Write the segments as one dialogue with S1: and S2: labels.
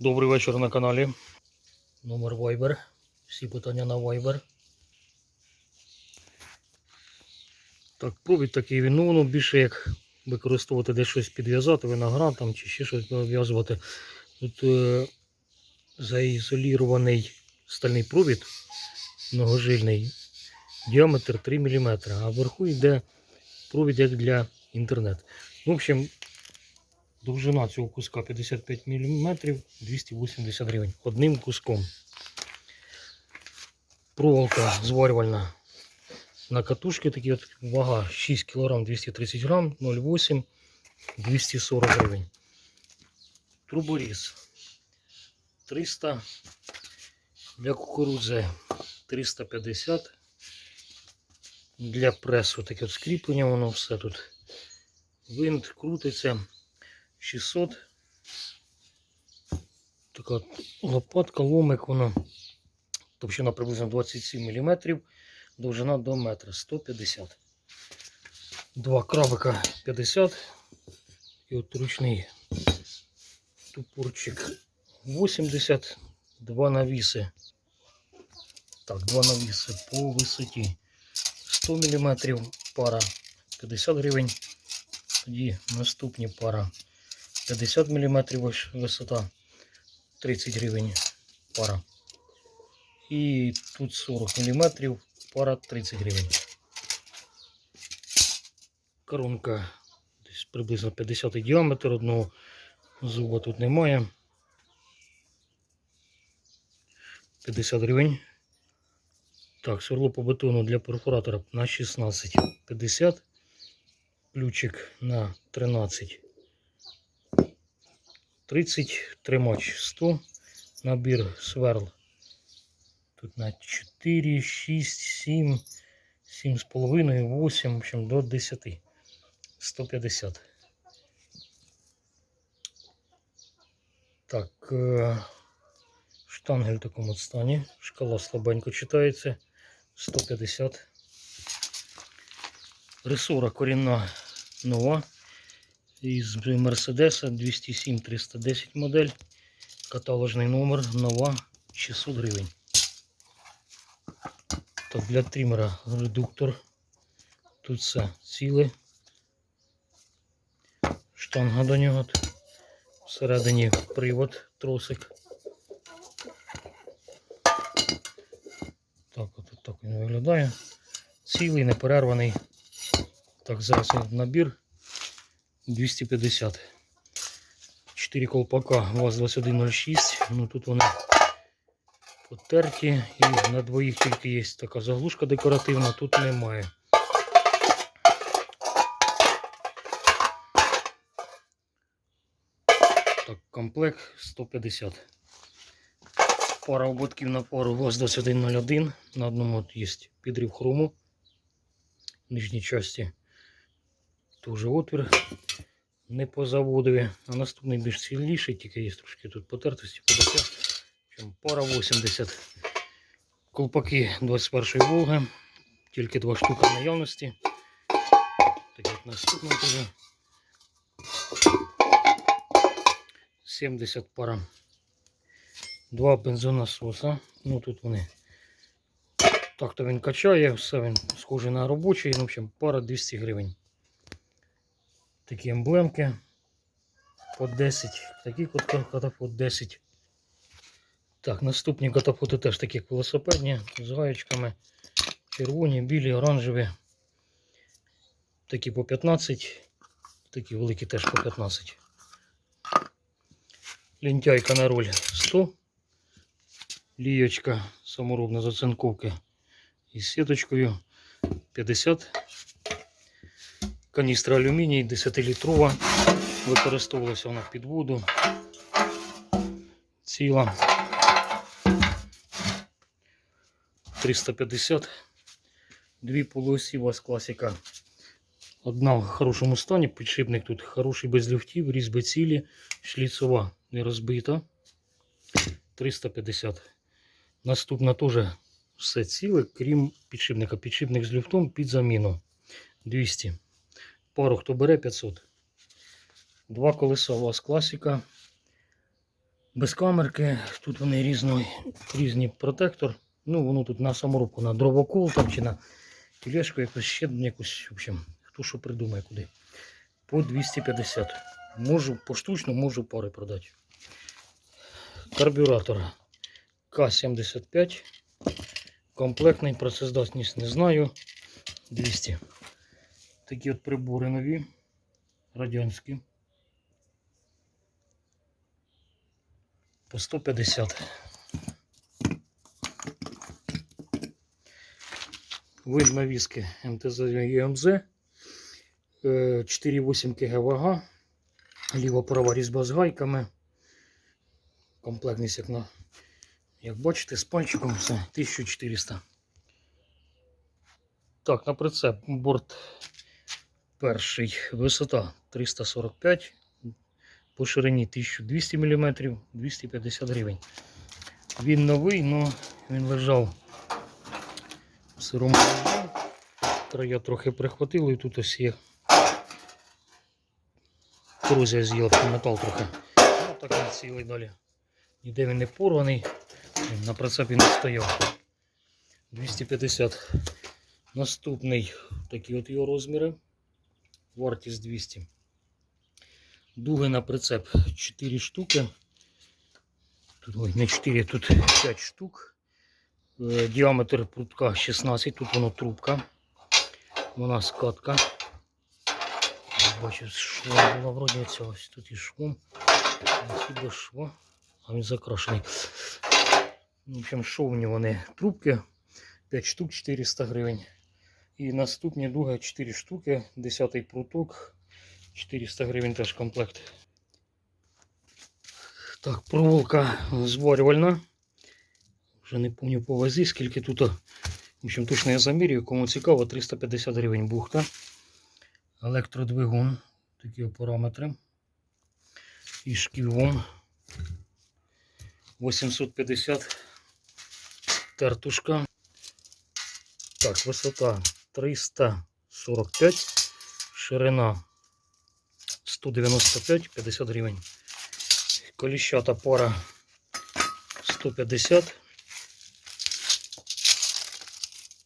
S1: Добрий вечір на каналі. Номер Viber. Всі питання на Viber. Так, провід такий він, ну воно більше як використовувати десь щось підв'язати, виноград там чи ще щось нав'язувати. Тут е, заізолірований стальний провід многожильний, діаметр 3 мм, а вверху йде провід як для інтернет. В общем, Довжина цього куска 55 мм 280 гривень. Одним куском. Проволока зварювальна на катушки такі от вага 6 кг 230 грам 0,8 240 гривень. Труборіз 300 для кукурудзи 350 для пресу таке от скріплення, воно все тут. Винт крутиться 600. Така лопатка, ломик, вона товщина приблизно 27 мм, довжина до метра 150. Два крабика 50 і от ручний тупурчик 80, два навіси. Так, два навіси по висоті 100 мм, пара 50 гривень. Тоді наступні пара 50 мм висота 30 гривень пара. І тут 40 мм пара 30 гривень. Коронка десь приблизно 50 діаметр, одного зуба тут немає. 50 гривень. Так, сверло по бетону для перфоратора на 16 50. Ключик на 13 30, тримач 100, набір сверл. Тут на 4, 6, 7, 7,5, 8, в общем, до 10. 150. Так, е, штангель в такому стані. Шкала слабенько читається. 150. Ресора корінна нова із Мерседеса 207 310 модель. Каталожний номер нова 600 гривень. Так, для тримера редуктор. Тут все ціле. Штанга до нього. Всередині привод, тросик. Так, от так він виглядає. Цілий, неперерваний. Так, зараз набір 250. 4 колпака ВАЗ-2106. Ну тут вони потерті. І на двоїх тільки є така заглушка декоративна, тут немає. Так, комплект 150. Пара ободків на пару ВАЗ-2101. На одному от є підрив хрому в нижній часті. Тоже отвір не по заводові. А наступний більш сильніший, тільки є трошки тут потертості, подося. Чим пара 80. Колпаки 21 Волги. Тільки два штуки в наявності. Так як наступний теж. 70 пара. Два бензонасоса. Ну тут вони. Так то він качає, все він схожий на робочий. Ну, в общем, пара 200 гривень. Такі емблемки по 10. Такі катапот 10. Так, наступні катапоти теж такі велосипедні, з гаєчками. Червоні, білі, оранжеві. Такі по 15. Такі великі теж по 15. Лентяйка на роль 100. Лієчка саморобна зацинковки із сіточкою 50. Каністра алюміній 10-літрова. Використовувалася вона під воду. Ціла 350. Дві полуосі у вас класика. Одна в хорошому стані, підшипник тут хороший без люфтів, різьби цілі, шліцова не розбита. 350. Наступна теж все ціле, крім підшипника. Підшипник з люфтом під заміну 200. Пару хто бере 500. Два колеса у вас класика. Без камерки. Тут вони різної, різні протектор. Ну, воно тут на саморобку, на дровокол там чи на тележку якусь ще якусь, в общем, хто що придумає куди. По 250. Можу поштучно, можу пари продати. Карбюратор К-75. Комплектний працездатність не знаю. 200. Такі от прибори нові. Радянські. По 150. Вид навіски МТЗ ЄМЗ. Е, 4,8 кг вага. Ліва права різьба з гайками. Комплектність, як, на, як бачите, з пальчиком все 1400. Так, на прицеп борт перший. Висота 345, по ширині 1200 мм, 250 гривень. Він новий, але він лежав в сирому. Края трохи прихватило і тут ось є. Корозія з'їла метал трохи. Ну, так він цілий далі. Ніде він не порваний. На прицепі не стояв. 250. Наступний такі от його розміри. Вартість 200. Дуги на прицеп 4 штуки. Тут ой, не 4, тут 5 штук. Е, Діаметр прутка 16, тут воно трубка. Вона скатка. Бачу, шва була вроді ось тут і швом. Без шва. А він закрашений. В общем, шовні вони трубки. 5 штук 400 гривень. І наступні дуги 4 штуки, 10-й пруток, 400 гривень теж комплект. Так, проволока зварювальна. Вже не пам'ятаю по вазі, скільки тут. В общем, точно я замірюю, кому цікаво, 350 гривень бухта. Електродвигун, такі параметри. І шківом 850 тертушка. Так, висота 345, ширина 195, 50 гривень. Коліщата пара 150.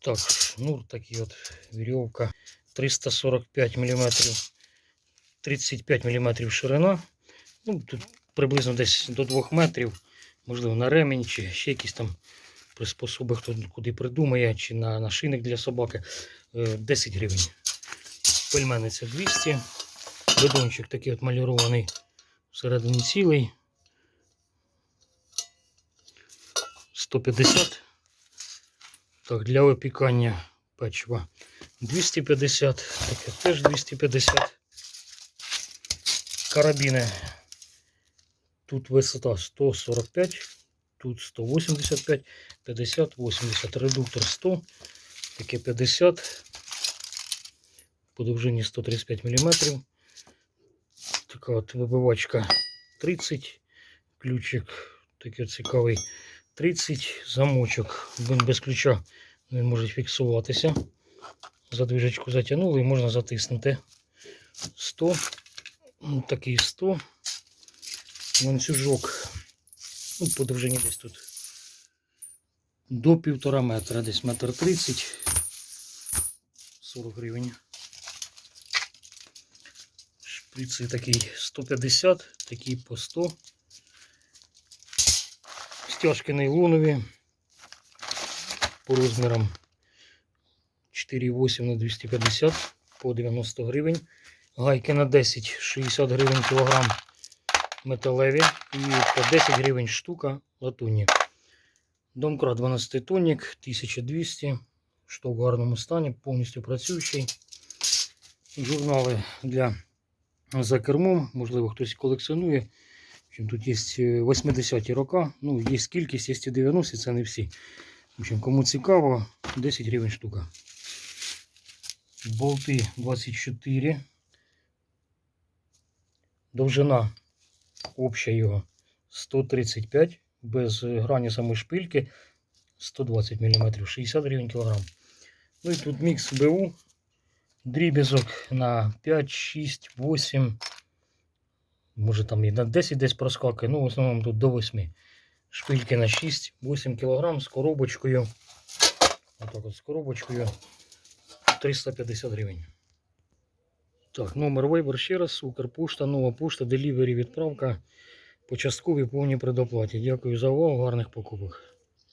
S1: Так, шнур такий от, вірьовка 345 мм, 35 мм ширина. Ну, тут приблизно десь до 2 метрів, можливо, на ремінь чи ще якісь там приспособи, хто куди придумає, чи на нашийник для собаки. Е, 10 гривень. Пельмени це 200. Бидончик такий от малірований всередині цілий. 150. Так, для випікання печива 250. Таке теж 250. Карабіни. Тут висота 145, тут 185, 50, 80. Редуктор 100, таке 50. По довжині 135 мм. Така от вибивачка 30, ключик такий цікавий 30, замочок. Він без ключа він може фіксуватися. Задвижечку затягнули і можна затиснути. 100, ну, такий 100. Ланцюжок. Ну, по довжині десь тут до півтора метра, десь метр тридцять. 40 гривень. Шприци такий 150, такий по 100. Стяжки нейлонові по розмірам 4,8 на 250 по 90 гривень. Гайки на 10, 60 гривень кілограм металеві і по 10 гривень штука латунні. Домкрат 12 тонник, 1200, що в гарному стані, повністю працюючий. Журнали для за кермом, можливо, хтось колекціонує. В Тут є 80-ті роки, ну, є кількість, є і 90 це не всі. В кому цікаво, 10 гривень штука. Болти 24. Довжина обща його 135, без грані самої шпильки 120 мм, 60 гривень кілограм. Ну і тут мікс БУ, дріб'язок на 5, 6, 8, Може там і на 10 десь проскакує, ну в основному тут до 8. Шпильки на 6, 8 кг з коробочкою. Отак от з коробочкою 350 гривень. Так, номер Viber ще раз, Укрпошта, нова пошта, делівері, відправка по частковій повній предоплаті. Дякую за увагу, гарних покупок.